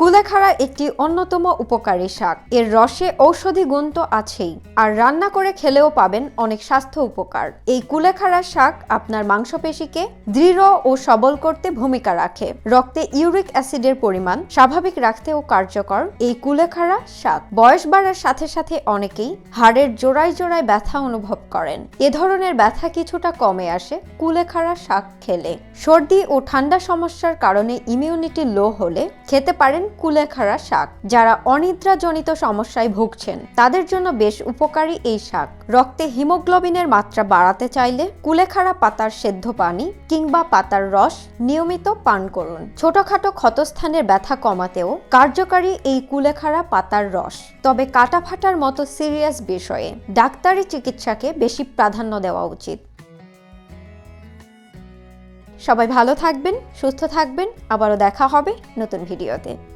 কুলেখাড়া একটি অন্যতম উপকারী শাক। এর রসে ঔষধি গুণ তো আছেই, আর রান্না করে খেলেও পাবেন অনেক স্বাস্থ্য উপকার। এই কুলেখাড়া শাক আপনার মাংসপেশিকে দৃঢ় ও সবল করতে ভূমিকা রাখে। রক্তে ইউরিক অ্যাসিডের পরিমাণ স্বাভাবিক রাখতেও কার্যকর এই কুলেখাড়া শাক। বয়স বাড়ার সাথে সাথে অনেকেই হাড়ের জোড়ায় জোড়ায় ব্যথা অনুভব করেন। এ ধরনের ব্যথা কিছুটা কমে আসে কুলেখাড়া শাক খেলে। সর্দি ও ঠান্ডা সমস্যার কারণে ইমিউনিটি লো হলে খেতে পারেন কুলেখাড়া শাক, যারা অনিদ্রাজনিত সমস্যায় ভুগছেন। তাদের জন্য বেশ উপকারী এই শাক। রক্তে হিমোগ্লোবিনের মাত্রা বাড়াতে চাইলে কুলেখাড়া পাতার সেদ্ধ পানি কিংবা পাতার রস নিয়মিত পান করুন। ছোটখাটো ক্ষতস্থানের ব্যথা কমাতেও কার্যকারী এই কুলেখাড়া পাতার রস। তবে কাটা ফাটার মতো সিরিয়াস বিষয়ে ডাক্তারি চিকিৎসাকে বেশি প্রাধান্য দেওয়া উচিত। সবাই ভালো থাকবেন, সুস্থ থাকবেন। আবারও দেখা হবে নতুন ভিডিওতে।